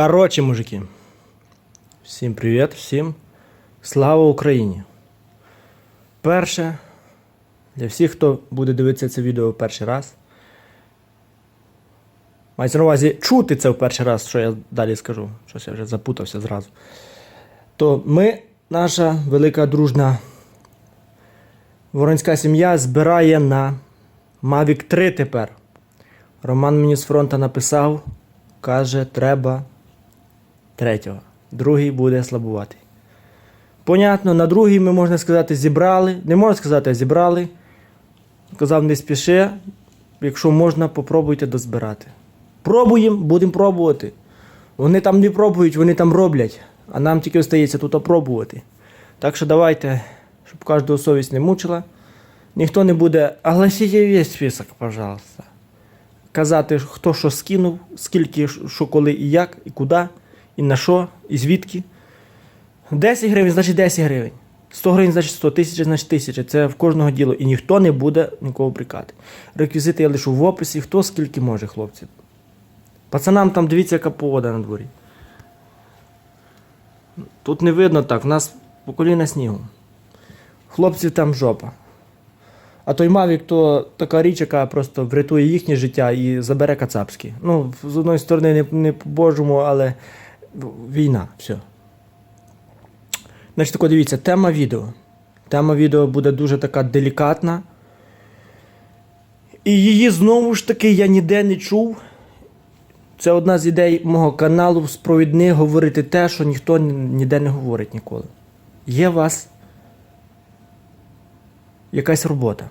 Короче, мужики. Всім привіт, всім слава Україні. Перше, для всіх, хто буде дивитися це відео в перший раз. Мається на увазі чути це в перший раз, що я далі скажу. Щось я вже запутався зразу. То ми, наша велика дружна воронська сім'я, збирає на Mavic 3 тепер. Роман мені з фронта написав, каже, треба третього. Другий буде слабуватий. Понятно, на другий ми, можна сказати, зібрали. Не можна сказати, зібрали. Казав, не спіши. Якщо можна, попробуйте дозбирати. Пробуємо, будемо пробувати. Вони там не пробують, вони там роблять. А нам тільки остається тут опробувати. Так що давайте, щоб кожного совість не мучила. Ніхто не буде. Огласіть весь список, пожалуйста. Казати, хто що скинув, скільки, що коли і як, і куди, і на що, і звідки. 10 гривень, значить 10 гривень. 100 гривень, значить 100, тисяча, значить 1000. Це в кожного діло. І ніхто не буде нікого брикати. Реквізити я лишу в описі, хто скільки може, хлопці. Пацанам там дивіться, яка погода на дворі. Тут не видно так, в нас по коліна снігу. Хлопців там жопа. А той Мавік то така річ, яка просто врятує їхнє життя і забере кацапські. Ну, з одної сторони, не, не по-божому, але війна, все. Значить, тако дивіться, тема відео. Тема відео буде дуже така делікатна. І її знову ж таки я ніде не чув. Це одна з ідей мого каналу спровідних говорити те, що ніхто ніде не говорить ніколи. Є у вас якась робота.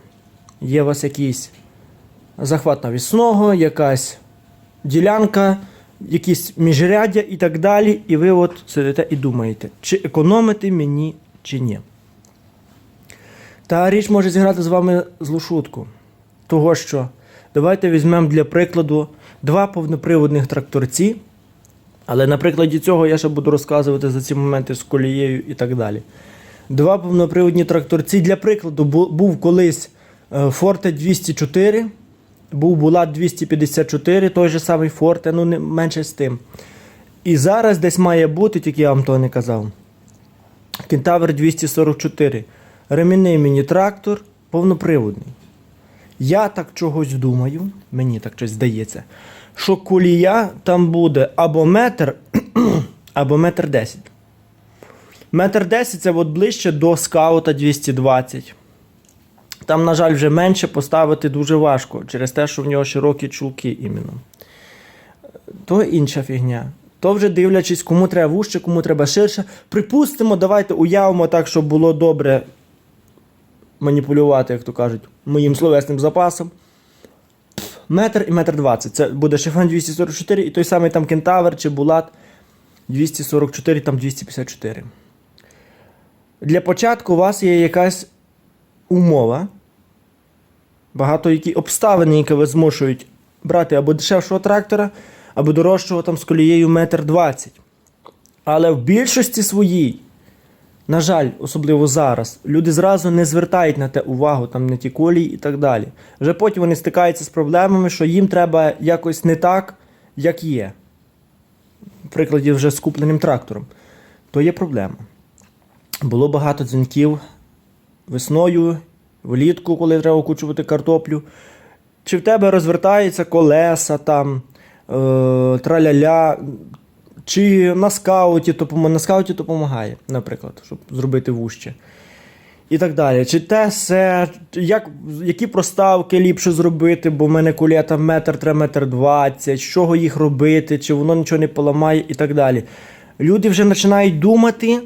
Є у вас якийсь захват навісного, якась ділянка, якісь міжряддя і так далі. І ви от сидите і думаєте, чи економити мені, чи ні. Та річ може зіграти з вами злу шутку. Того що давайте візьмемо для прикладу два повноприводних тракторці. Але на прикладі цього я ще буду розказувати за ці моменти з колією і так далі. Два повноприводні тракторці. Для прикладу, був колись е, Forte 204, був Булат 254, той же самий Forte, ну не менше з тим. І зараз десь має бути, тільки я вам того не казав. Кентавр 244. Ремінний міні-трактор, повноприводний. Я так чогось думаю, мені так щось здається, що колія там буде або метр, або метр десять. Метр десять це от ближче до скаута 220. Там, на жаль, вже менше поставити дуже важко, через те, що в нього широкі чулки іменно. То інша фігня. То вже дивлячись, кому треба вужче, кому треба ширше. Припустимо, давайте уявимо так, щоб було добре маніпулювати, як то кажуть, моїм словесним запасом. Метр і метр двадцять. Це буде шифан 244 і той самий там кентавр чи булат 244, там 254. Для початку у вас є якась умова. Багато які обставини, які вас змушують брати або дешевшого трактора, або дорожчого там з колією метр двадцять. Але в більшості своїй, на жаль, особливо зараз, люди зразу не звертають на те увагу, там на ті колії і так далі. Вже потім вони стикаються з проблемами, що їм треба якось не так, як є. В прикладі вже з купленим трактором. То є проблема. Було багато дзвінків весною, влітку, коли треба окучувати картоплю. Чи в тебе розвертаються колеса там, е, траля-ля, чи на скауті, то, на скауті допомагає, наприклад, щоб зробити вужче. І так далі. Чи те все, як, які проставки ліпше зробити, бо в мене кулета метр треба метр двадцять, з чого їх робити, чи воно нічого не поламає і так далі. Люди вже починають думати,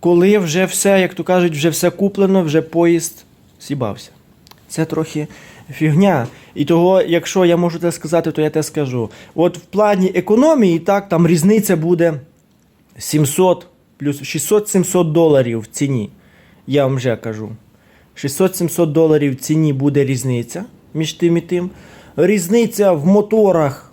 коли вже все, як то кажуть, вже все куплено, вже поїзд сібався. Це трохи фігня. І того, якщо я можу те сказати, то я те скажу. От в плані економії, так, там різниця буде 700 плюс 600-700 доларів в ціні. Я вам вже кажу. 600-700 доларів в ціні буде різниця між тим і тим. Різниця в моторах,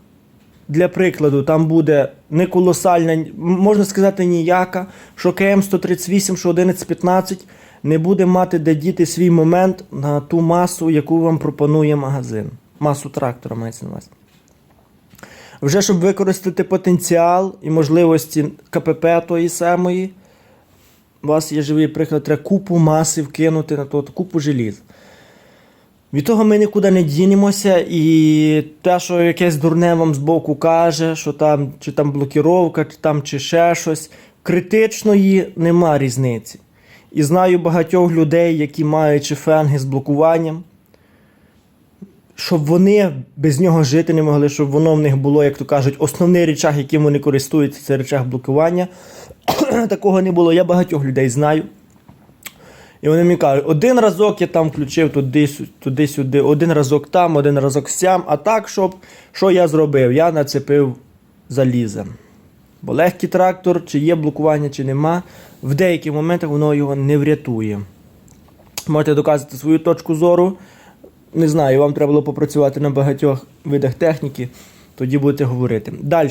для прикладу, там буде не колосальна, можна сказати, ніяка, що КМ138, що 1115 не буде мати де діти свій момент на ту масу, яку вам пропонує магазин. Масу трактора мається на увазі. Вже щоб використати потенціал і можливості КПП тої самої, у вас є живий приклад, треба купу маси вкинути на то, купу желіз. Від того ми нікуди не дінемося, і те, що якесь дурне вам збоку каже, що там чи там блокіровка, чи там чи ще щось, критичної нема різниці. І знаю багатьох людей, які мають фенги з блокуванням, щоб вони без нього жити не могли, щоб воно в них було, як то кажуть, основний речах, яким вони користуються, це речах блокування. Такого не було. Я багатьох людей знаю. І вони мені кажуть, один разок я там включив туди, туди-сюди, один разок там, один разок сям, а так, щоб що я зробив? Я нацепив залізом. Бо легкий трактор, чи є блокування, чи нема, в деяких моментах воно його не врятує. Можете доказати свою точку зору. Не знаю, вам треба було попрацювати на багатьох видах техніки, тоді будете говорити. Далі.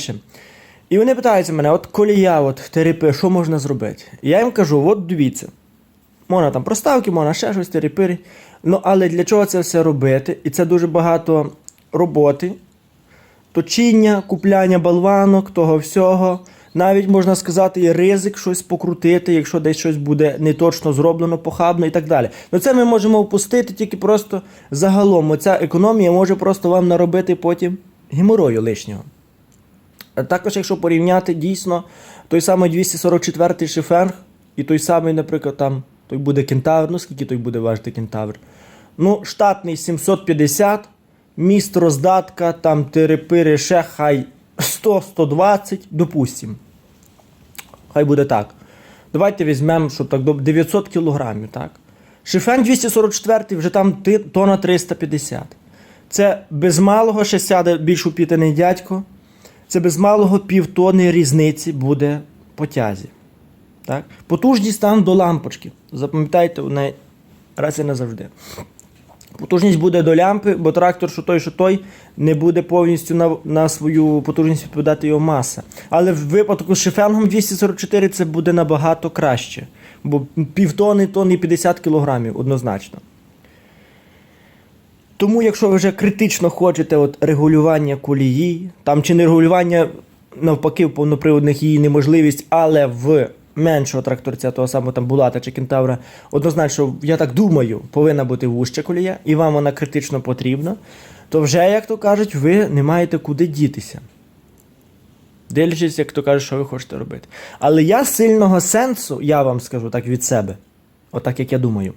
І вони питаються мене, от колія, от терепи, що можна зробити? Я їм кажу: от дивіться, можна там проставки, можна ще щось, терепири. Ну, але для чого це все робити? І це дуже багато роботи, точіння, купляння болванок, того всього. Навіть можна сказати, і ризик щось покрутити, якщо десь щось буде не точно зроблено, похабно і так далі. Ну це ми можемо впустити тільки просто загалом. Оця економія може просто вам наробити потім геморою лишнього. Також, якщо порівняти дійсно той самий 244 шифенг і той самий, наприклад, там той буде кентавр, ну скільки той буде важити кентавр? Ну, штатний 750, міст роздатка, там терепири ще хай 100-120, допустим. Хай буде так. Давайте візьмемо, щоб так 900 кілограмів, так? Шифен 244 вже там тона 350. Це без малого ще сяде більш упітаний дядько. Це без малого півтони різниці буде по тязі. Так? Потужність там до лампочки. Запам'ятайте раз і назавжди. Потужність буде до лямпи, бо трактор, що той, що той, не буде повністю на, на свою потужність відповідати його маса. Але в випадку з шифенгом 244 це буде набагато краще. Бо півтони, тонни 50 кілограмів однозначно. Тому, якщо ви вже критично хочете от регулювання колії, там чи не регулювання навпаки в повноприводних її неможливість, але в меншого тракторця, того самого там Булата чи Кентавра, однозначно, я так думаю, повинна бути вужча колія, і вам вона критично потрібна, то вже, як то кажуть, ви не маєте куди дітися. Дивлячись, як то кажуть, що ви хочете робити. Але я сильного сенсу, я вам скажу так від себе, отак як я думаю.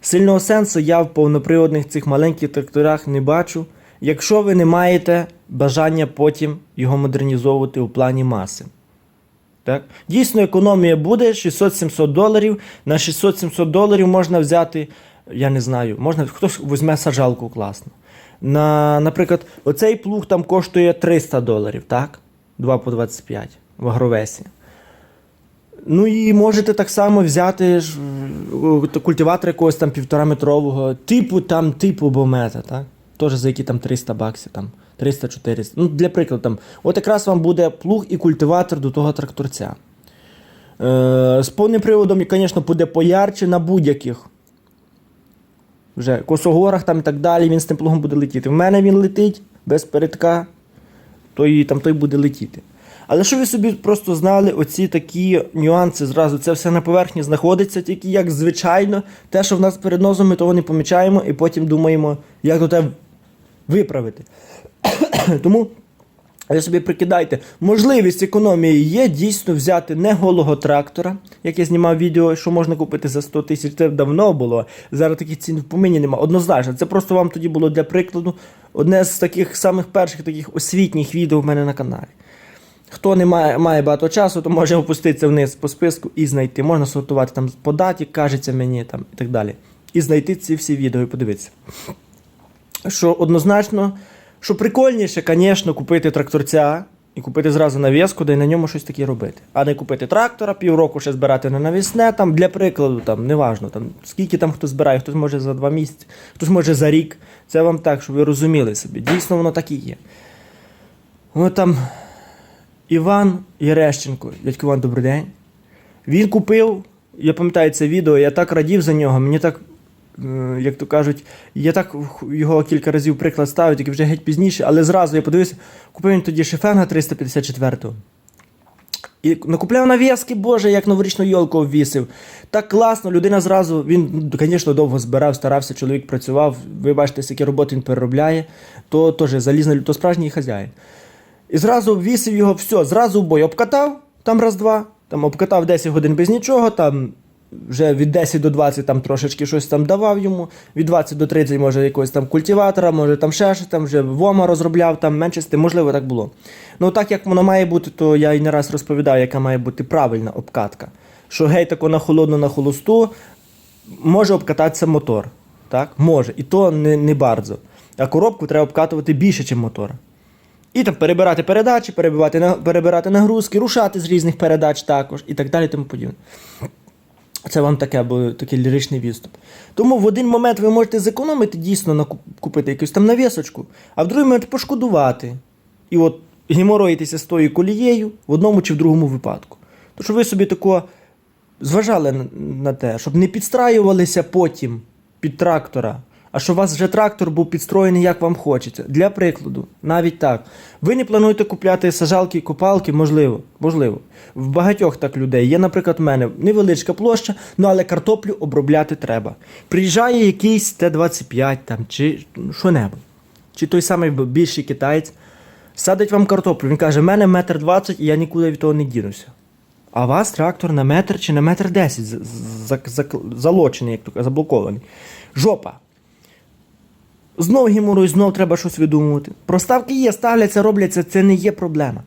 Сильного сенсу я в повноприводних цих маленьких тракторах не бачу, якщо ви не маєте бажання потім його модернізовувати у плані маси. Так? Дійсно, економія буде 600-700 доларів. На 600-700 доларів можна взяти, я не знаю, можна, хтось візьме саджалку класно. На, наприклад, оцей плуг там коштує 300 доларів, так? 2 по 25 в агровесі. Ну і можете так само взяти культиватор якогось там півтораметрового, типу там, типу бомета, так? Теж за які там 300 баксів, там 300-400. Ну, для прикладу, там, от якраз вам буде плуг і культиватор до того тракторця. Е, з повним приводом, звісно, буде поярче на будь-яких. Вже косогорах там і так далі, він з тим плугом буде летіти. В мене він летить без передка, то і там той буде летіти. Але що ви собі просто знали, оці такі нюанси зразу, це все на поверхні знаходиться, тільки як звичайно, те, що в нас перед носом, ми того не помічаємо, і потім думаємо, як до тебе виправити. Тому ви собі прикидайте, можливість економії є дійсно взяти не голого трактора, як я знімав відео, що можна купити за 100 тисяч. Це давно було. Зараз таких цін в помині немає. Однозначно, це просто вам тоді було для прикладу одне з таких самих перших таких освітніх відео в мене на каналі. Хто не має, має багато часу, то може опуститися вниз по списку і знайти. Можна сортувати там по даті, кажеться мені там і так далі. І знайти ці всі відео і подивитися. Що однозначно, що прикольніше, звісно, купити тракторця і купити зразу навіску, да й на ньому щось таке робити. А не купити трактора, півроку ще збирати на навісне, там, для прикладу, там, неважно, там, скільки там хто збирає, хтось може за два місяці, хтось може за рік. Це вам так, щоб ви розуміли собі. Дійсно, воно так і є. Воно там Іван Єрещенко, дядько Іван, добрий день. Він купив, я пам'ятаю це відео, я так радів за нього, мені так як то кажуть, я так його кілька разів приклад ставив, тільки вже геть пізніше, але зразу я подивився, купив він тоді Шефенга 354-го. І накупляв навіски, боже, як новорічну йолку обвісив. Так класно, людина зразу, він, звісно, довго збирав, старався, чоловік працював. Ви бачите, скільки роботи він переробляє, то теж залізний, то справжній хазяїн. І зразу обвісив його, все, зразу в бой обкатав, там раз-два, там обкатав 10 годин без нічого, там вже від 10 до 20 там трошечки щось там давав йому, від 20 до 30 може якогось там культиватора, може там ще щось, там вже вома розробляв, там менше, можливо, так було. Ну так як воно має бути, то я і не раз розповідав, яка має бути правильна обкатка. Що гей тако на холодну, на холосту може обкататися мотор. Так? Може. І то не, не бардзо. А коробку треба обкатувати більше, ніж мотор. І там перебирати передачі, перебирати, перебирати нагрузки, рушати з різних передач також і так далі. Тому подібне. Це вам таке, або такий ліричний відступ. Тому в один момент ви можете зекономити дійсно купити якусь там навісочку, а в другий момент пошкодувати. І от геморроїтеся з тою колією в одному чи в другому випадку. Тому що ви собі тако зважали на те, щоб не підстраювалися потім під трактора, а що у вас вже трактор був підстроєний, як вам хочеться. Для прикладу, навіть так. Ви не плануєте купляти сажалки і копалки, можливо, можливо. В багатьох так людей. Є, наприклад, в мене невеличка площа, ну але картоплю обробляти треба. Приїжджає якийсь Т-25 там, чи що-небудь. Чи той самий більший китаєць, садить вам картоплю. Він каже, в мене метр двадцять, і я нікуди від того не дінуся. А вас трактор на метр чи на метр десять залочений, як то заблокований. Жопа. Знов геморой, знов треба щось видумувати. Проставки є, ставляться, робляться, це не є проблема.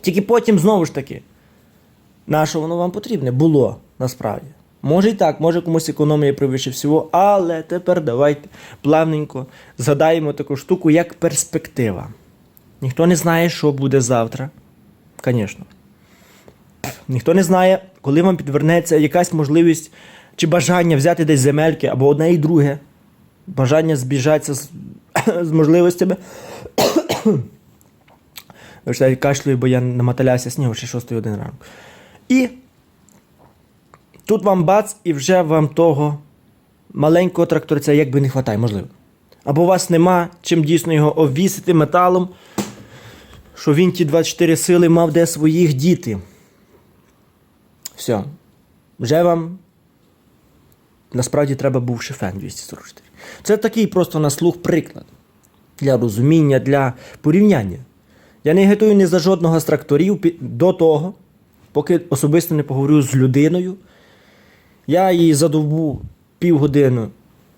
Тільки потім знову ж таки, на що воно вам потрібне? Було насправді. Може і так, може комусь економія превище всього, але тепер давайте плавненько згадаємо таку штуку, як перспектива. Ніхто не знає, що буде завтра. Звісно. Ніхто не знає, коли вам підвернеться якась можливість чи бажання взяти десь земельки або одне і друге. Бажання збіжатися з, з можливостями. Вибачте, кашлюю, бо я намоталявся снігу ще 6 годин ранку. І тут вам бац, і вже вам того маленького тракторця якби не вистачає, можливо. Або у вас нема чим дійсно його обвісити металом, що він ті 24 сили мав де своїх діти. Все. Вже вам насправді треба був шефен 244. Це такий просто на слух приклад для розуміння, для порівняння. Я не агітую ні за жодного з тракторів до того, поки особисто не поговорю з людиною. Я її задовбу півгодини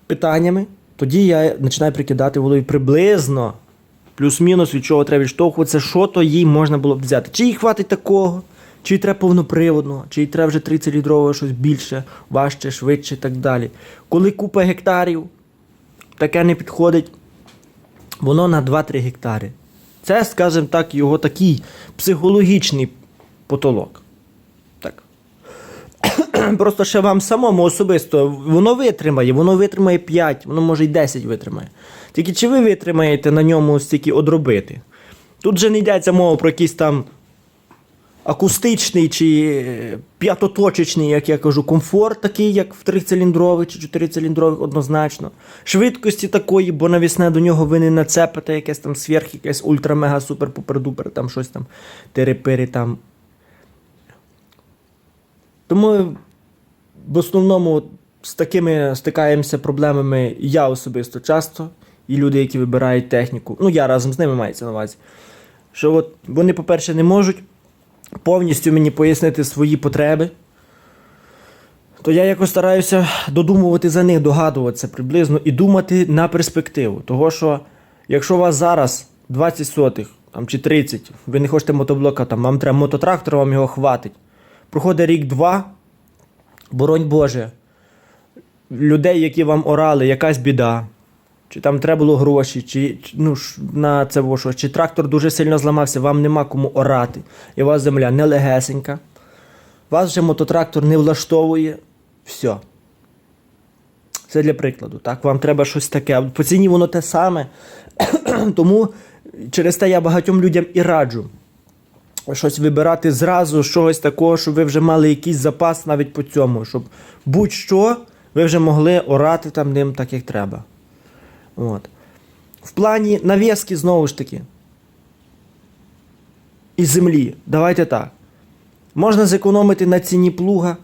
питаннями, тоді я починаю прикидати в голові приблизно плюс-мінус, від чого треба відштовхуватися, що то їй можна було б взяти. Чи їй хватить такого, чи їй треба повноприводного, чи їй треба вже 30-літрового щось більше, важче, швидше і так далі. Коли купа гектарів, таке не підходить, воно на 2-3 гектари. Це, скажімо так, його такий психологічний потолок. Так. Просто ще вам самому особисто воно витримає, воно витримає 5, воно може й 10 витримає. Тільки чи ви витримаєте на ньому стільки одробити? Тут же не йдеться мова про якийсь там акустичний чи е, п'ятоточечний, як я кажу, комфорт, такий, як в трициліндрових чи чотирициліндрових, однозначно. Швидкості такої, бо навісне до нього ви не нацепите якесь там сверх, якесь ультра-мега супер пупер-дупер, там щось там тири-пири там. Тому в основному з такими стикаємося проблемами я особисто часто, і люди, які вибирають техніку. Ну, я разом з ними мається на увазі. Що от вони, по-перше, не можуть повністю мені пояснити свої потреби. То я якось стараюся додумувати за них, догадуватися приблизно і думати на перспективу. Того, що якщо у вас зараз 20 сотих там, чи 30, ви не хочете мотоблока, там, вам треба мототрактор, вам його хватить. Проходить рік-два, боронь Боже, людей, які вам орали, якась біда. Чи там треба було гроші, чи ну, на це що, чи трактор дуже сильно зламався, вам нема кому орати, і у вас земля не легесенька. Вас вже мототрактор не влаштовує. Все. Це для прикладу. Так, вам треба щось таке. По ціні воно те саме. Тому через те я багатьом людям і раджу щось вибирати зразу, чогось такого, щоб ви вже мали якийсь запас навіть по цьому, щоб будь-що ви вже могли орати там ним так, як треба. От. В плані нав'язки, знову ж таки. І землі. Давайте так. Можна зекономити на ціні плуга,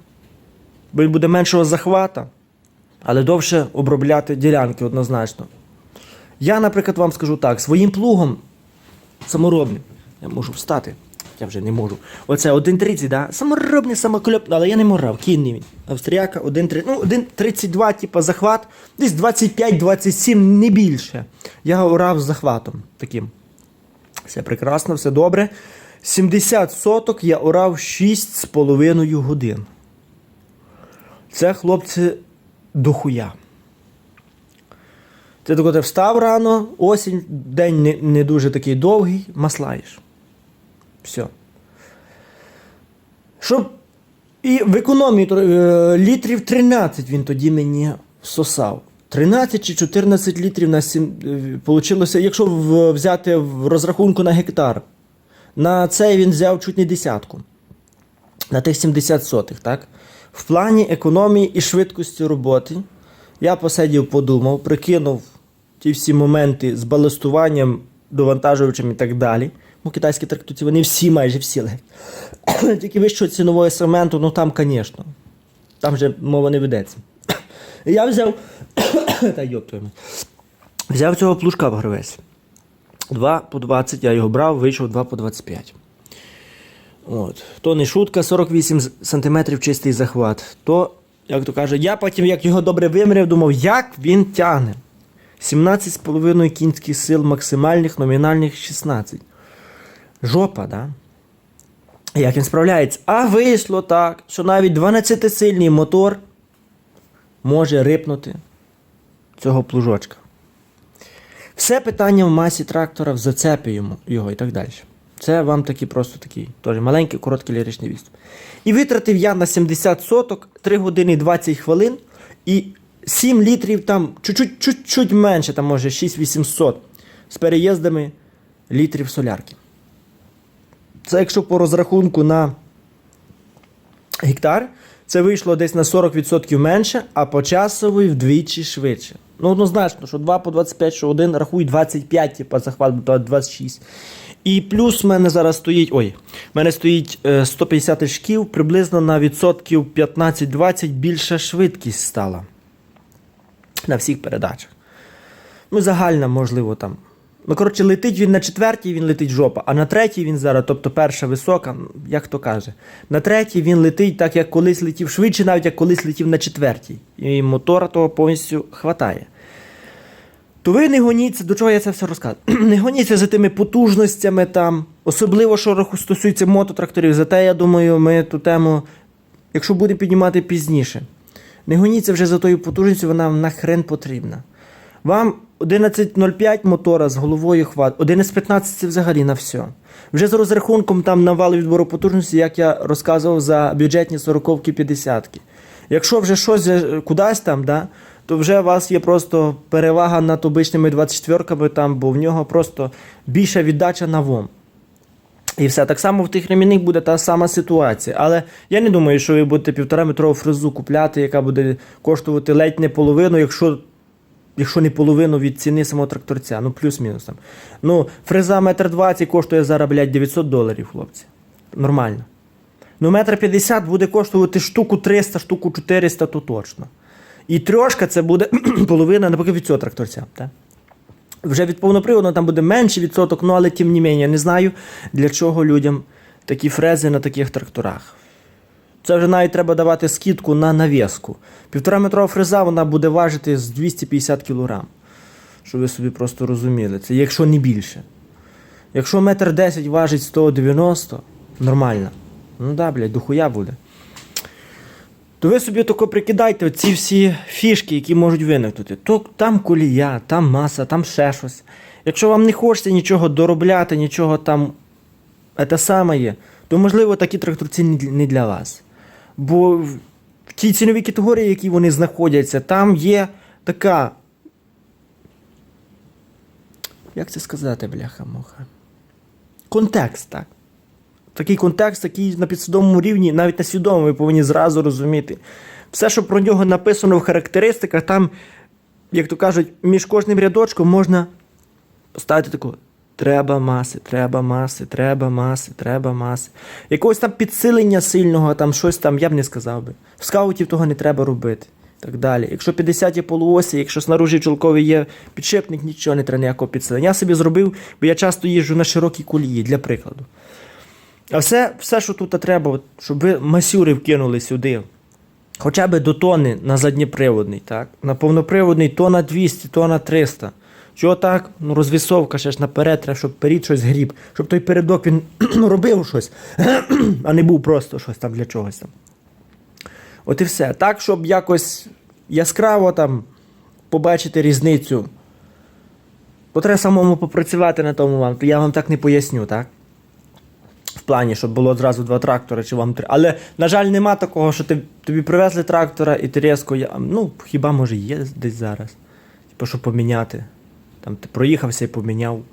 бо буде меншого захвата, але довше обробляти ділянки однозначно. Я, наприклад, вам скажу так: своїм плугом саморобним, я можу встати, я вже не можу. Оце 1,30, да? саморобний, самокльопний, але я не морав, кінний він. Австріяка 1,30, ну 1,32, типу, захват, десь 25-27, не більше. Я орав з захватом таким. Все прекрасно, все добре. 70 соток я орав 6,5 годин. Це, хлопці, дохуя. Ти ти встав рано, осінь, день не, не дуже такий довгий, маслаєш. Все. Щоб і в економії е, літрів 13 він тоді мені всосав. 13 чи 14 літрів на 7, е, получилося, якщо взяти в розрахунку на гектар. На цей він взяв чуть не десятку. На тих 70 сотих, так? В плані економії і швидкості роботи я посидів, подумав, прикинув ті всі моменти з баластуванням, довантажувачем і так далі. Ну, китайські тракторці, вони всі майже всі легкі. Тільки вищого цінового сегменту, ну там, звісно. Там вже мова не ведеться. Я взяв. Та йоп твою мать. Взяв цього плужка в гравець. 2 по 20 я його брав, вийшов 2 по 25. От. То не шутка, 48 см чистий захват. То, як то каже, я потім, як його добре виміряв, думав, як він тягне. 17,5 кінських сил максимальних, номінальних 16. Жопа, да? Як він справляється? А вийшло так, що навіть 12-сильний мотор може рипнути цього плужочка. Все питання в масі трактора, в зацепі його і так далі. Це вам такий просто такий теж маленький, короткий ліричний відступ. І витратив я на 70 соток 3 години 20 хвилин і 7 літрів там, чуть-чуть менше, там може 6-800 з переїздами літрів солярки. Це якщо по розрахунку на гектар, це вийшло десь на 40% менше, а по часовій вдвічі швидше. Ну, однозначно, що 2 по 25, що 1, рахуй 25, типу, захват 26. І плюс в мене зараз стоїть. Ой, в мене стоїть е, 150 шків, приблизно на відсотків 15-20 більша швидкість стала на всіх передачах. Ну, загальна, можливо, там. Ну, коротше, летить він на четвертій, він летить жопа, а на третій він зараз, тобто перша висока, як то каже. На третій він летить так, як колись летів швидше, навіть як колись летів на четвертій. І мотора того повністю хватає. То ви не гоніться, до чого я це все розказую? не гоніться за тими потужностями там, особливо, що стосується мототракторів. Зате, я думаю, ми ту тему, якщо будемо піднімати пізніше. Не гоніться вже за тою потужністю, вона нахрен потрібна. Вам 11.05 мотора з головою хват, 11.15 це взагалі на все. Вже з розрахунком там на вал відбору потужності, як я розказував за бюджетні 40-ки 50-ки. Якщо вже щось е, кудись там, да, то вже у вас є просто перевага над обичними 24-ками, там, бо в нього просто більша віддача на ВОМ. І все. Так само в тих ремінних буде та сама ситуація. Але я не думаю, що ви будете півтора метрову фрезу купляти, яка буде коштувати ледь не половину, якщо, якщо не половину від ціни самого тракторця. Ну, плюс-мінус там. Ну, фреза метр двадцять коштує зараз, блядь, 900 доларів, хлопці. Нормально. Ну, метр п'ятдесят буде коштувати штуку 300, штуку 400, то точно. І трьошка це буде половина, наприклад, від цього тракторця. Так? Вже від повноприводного там буде менший відсоток, ну але тим не менше, я не знаю, для чого людям такі фрези на таких тракторах. Це вже навіть треба давати скидку на навіску. Півтора метрова фреза вона буде важити з 250 кг. Щоб ви собі просто розуміли. Це якщо не більше. Якщо метр 10 важить 190, нормально. Ну да, блядь, дохуя буде. То ви собі тако прикидайте ці всі фішки, які можуть виникнути. То там колія, там маса, там ще щось. Якщо вам не хочеться нічого доробляти, нічого там те саме є, то можливо такі тракторці не для вас. Бо в в тій ціновій категорії, які вони знаходяться, там є така. Як це сказати, бляха-муха? Контекст, так. Такий контекст, який на підсвідомому рівні, навіть на свідомому, ви повинні зразу розуміти. Все, що про нього написано в характеристиках, там, як то кажуть, між кожним рядочком можна ставити таку. Треба маси, треба маси, треба маси, треба маси. Якогось там підсилення сильного, там щось там, я б не сказав би. В скаутів того не треба робити. Так далі. Якщо 50 є полуосі, якщо снаружи чолковий є підшипник, нічого не треба ніякого підсилення. Я собі зробив, бо я часто їжджу на широкій колії, для прикладу. А все, все що тут треба, щоб ви масюри вкинули сюди. Хоча б до тони на задніприводний, так? На повноприводний тона 200, тона 300. Чого так? Ну, розвісовка ще ж наперед, треба, щоб перед щось гріб, щоб той передок він робив щось, а не був просто щось там для чогось там. От і все. Так, щоб якось яскраво там побачити різницю. То треба самому попрацювати на тому вам, я вам так не поясню, так? В плані, щоб було одразу два трактори, чи вам три. Але, на жаль, нема такого, що ти, тобі привезли трактора і ти різко. я- Ну, хіба може є десь зараз. Типу, що поміняти. Там ти проїхався і поміняв.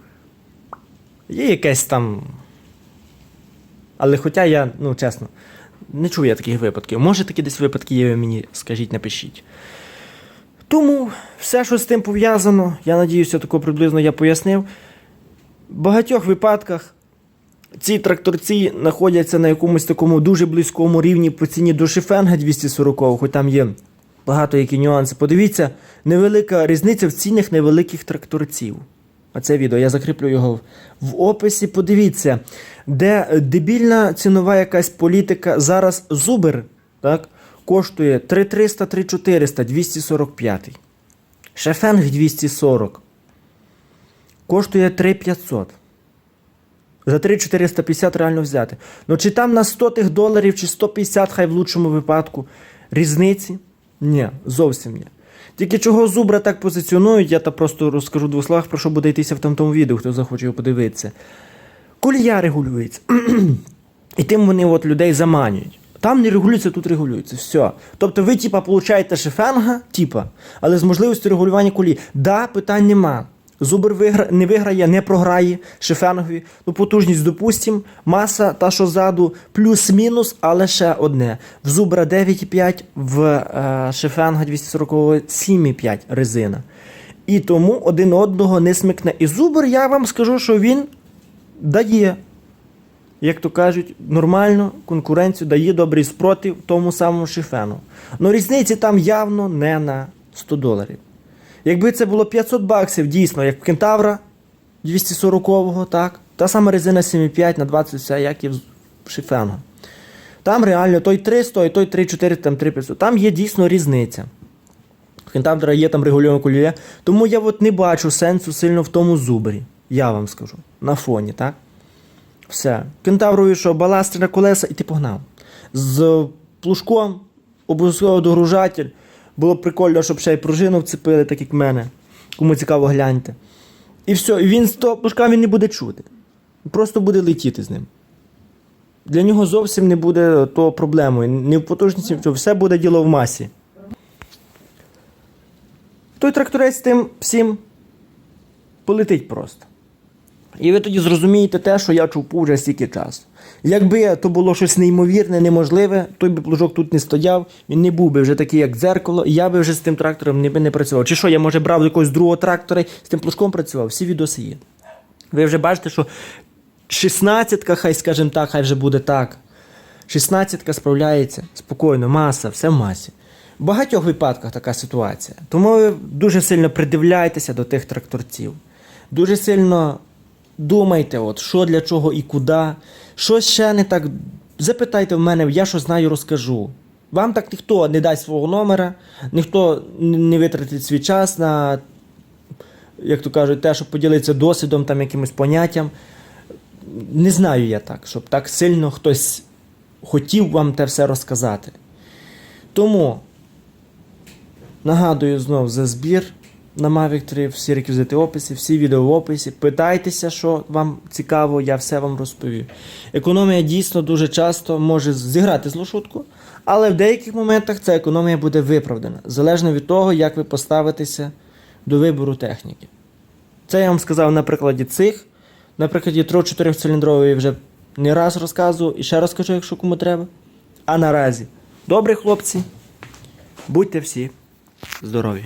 Є якесь там. Але хоча я, ну чесно, не чую я таких випадків. Може такі десь випадки є, ви мені скажіть, напишіть. Тому все, що з тим пов'язано, я надіюся, тако приблизно я пояснив. В багатьох випадках ці тракторці знаходяться на якомусь такому дуже близькому рівні по ціні до Шифенга 240, хоч там є багато які нюанси. Подивіться, невелика різниця в цінах невеликих тракторців. А це відео, я закріплю його в описі. Подивіться, де дебільна цінова якась політика. Зараз Зубер так, коштує 3300, 3400, 245. Шефенг 240. Коштує 3500. За 3450 реально взяти. Ну чи там на 100 тих доларів, чи 150, хай в лучшому випадку. Різниці? Ні, зовсім ні. Тільки чого зубра так позиціонують, я та просто розкажу в двох словах, про що буде йтися в тому відео, хто захоче його подивитися. Колія регулюється. І тим вони от людей заманюють. Там не регулюється, тут регулюється. Все. Тобто ви, типа, получаєте шефенга, типа, але з можливістю регулювання колії. Да, питань нема. Зубр вигра... не виграє, не програє шефенгові. Ну, потужність, допустим, маса та, що ззаду, плюс-мінус, але ще одне. В зубра 9,5, в е, шефенга 240 7,5 резина. І тому один одного не смикне. І зубр, я вам скажу, що він дає як то кажуть, нормально конкуренцію дає добрий спротив тому самому шифену. Ну різниці там явно не на 100 доларів. Якби це було 500 баксів, дійсно, як в Кентавра 240-го, так, та сама резина 7,5 на 20, все, як і в шифену. Там реально той 300, і той 3,4, там 3,500. Там є дійсно різниця. В Кентавра є там регульована колія. Тому я от не бачу сенсу сильно в тому зубрі. Я вам скажу. На фоні, так? Все. Кентаврові, що баластри на колеса, і ти погнав. З плужком, обов'язково догружатель. Було б прикольно, щоб ще й пружину вцепили, так як мене. Кому цікаво, гляньте. І все, і він з того плужка він не буде чути. Просто буде летіти з ним. Для нього зовсім не буде то проблемою. Не в потужності, все буде діло в масі. Той тракторець тим всім полетить просто. І ви тоді зрозумієте те, що я чув вже стільки часу. Якби то було щось неймовірне, неможливе, той би плужок тут не стояв, він не був би вже такий, як дзеркало, і я би вже з тим трактором не, би не працював. Чи що, я може брав якогось другого трактора і з тим плужком працював, всі відоси є. Ви вже бачите, що 16-ка, хай скажімо так, хай вже буде так. 16-ка справляється спокійно, маса, все в масі. В багатьох випадках така ситуація. Тому ви дуже сильно придивляйтеся до тих тракторців. Дуже сильно думайте, от, що для чого і куди. Що ще не так. Запитайте в мене, я що знаю, розкажу. Вам так ніхто не дасть свого номера, ніхто не витратить свій час на, як то кажуть, те, щоб поділитися досвідом, там, якимось поняттям. Не знаю я так, щоб так сильно хтось хотів вам те все розказати. Тому нагадую знов за збір на Mavic 3, всі реквізити описі, всі відео в описі. Питайтеся, що вам цікаво, я все вам розповів. Економія дійсно дуже часто може зіграти злу шутку, але в деяких моментах ця економія буде виправдана, залежно від того, як ви поставитеся до вибору техніки. Це я вам сказав на прикладі цих. На прикладі 3-4 циліндрової вже не раз розказував і ще розкажу, якщо кому треба. А наразі, добре, хлопці, Будьте всі здорові!